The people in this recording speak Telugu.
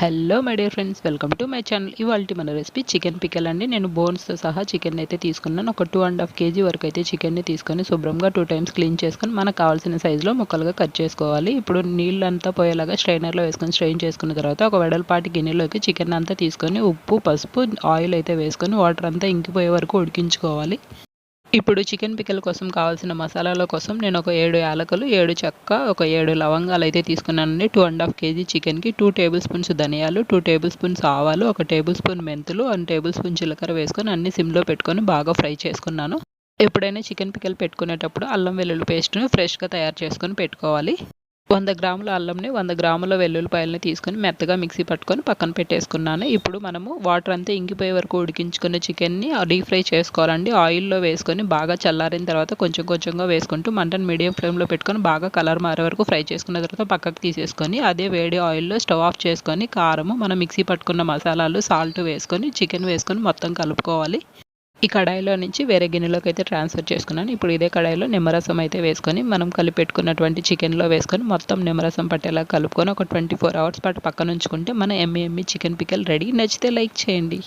Hello my dear friends welcome to my channel ఇవాళ మన రెసిపీ చికెన్ పిక్కల్ అండి. నేను బోన్స్తో సహా చికెన్ అయితే తీసుకున్నాను. ఒక టూ అండ్ హాఫ్ కేజీ వరకు అయితే చికెన్ని తీసుకొని శుభ్రంగా టూ టైమ్స్ క్లీన్ చేసుకొని మనకు కావాల్సిన సైజులో ముక్కలుగా కట్ చేసుకోవాలి. ఇప్పుడు నీళ్ళంతా పోయేలాగా స్ట్రైనర్లో వేసుకొని స్ట్రెయిన్ చేసుకున్న తర్వాత ఒక వెడల్పాటి గిన్నెలోకి చికెన్ అంతా తీసుకొని ఉప్పు పసుపు ఆయిల్ అయితే వేసుకొని వాటర్ అంతా ఇంకిపోయే వరకు ఉడికించుకోవాలి. ఇప్పుడు చికెన్ పిక్కల కోసం కావాల్సిన మసాలాల కోసం నేను ఒక ఏడు యాలకులు ఏడు చెక్క ఒక ఏడు లవంగాలు అయితే తీసుకున్నానండి. టూ అండ్ హాఫ్ కేజీ చికెన్కి టూ టేబుల్ స్పూన్స్ ధనియాలు టూ టేబుల్ స్పూన్స్ ఆవాలు ఒక టేబుల్ స్పూన్ మెంతులు వన్ టేబుల్ స్పూన్ జీలకర్ర వేసుకొని అన్ని సిమ్లో పెట్టుకొని బాగా ఫ్రై చేసుకున్నాను. ఎప్పుడైనా చికెన్ పిక్కలు పెట్టుకునేటప్పుడు అల్లం వెల్లుల్లి పేస్ట్ను ఫ్రెష్గా తయారు చేసుకొని పెట్టుకోవాలి. వంద గ్రాముల అల్లంని వంద గ్రాముల వెల్లుల్లిపాయలని తీసుకొని మెత్తగా మిక్సీ పట్టుకొని పక్కన పెట్టేసుకున్నాను. ఇప్పుడు మనము వాటర్ అంతా ఇంకిపోయే వరకు ఉడికించుకున్న చికెన్ని డీప్ ఫ్రై చేసుకోవాలండి. ఆయిల్లో వేసుకొని బాగా చల్లారిన తర్వాత కొంచెం కొంచెంగా వేసుకుంటూ మంటను మీడియం ఫ్లేమ్లో పెట్టుకొని బాగా కలర్ మారే వరకు ఫ్రై చేసుకున్న తర్వాత పక్కకు తీసేసుకొని అదే వేడి ఆయిల్లో స్టవ్ ఆఫ్ చేసుకొని కారము మనం మిక్సీ పట్టుకున్న మసాలాలు సాల్ట్ వేసుకొని చికెన్ వేసుకొని మొత్తం కలుపుకోవాలి. ఈ కడాయిలో నుంచి వేరే గిన్నెలోకి అయితే ట్రాన్స్ఫర్ చేసుకున్నాను. ఇప్పుడు ఇదే కడాయిలో నిమ్మరసం అయితే వేసుకొని మనం కలిపెట్టుకున్నటువంటి చికెన్లో వేసుకొని మొత్తం నిమ్మరసం పట్టేలా కలుపుకొని ఒక ట్వంటీ ఫోర్ అవర్స్ పాటు పక్కన ఉంచుకుంటే మన ఎమ్మె ఎమ్మి చికెన్ పికెల్ రెడీ. నచ్చితే లైక్ చేయండి.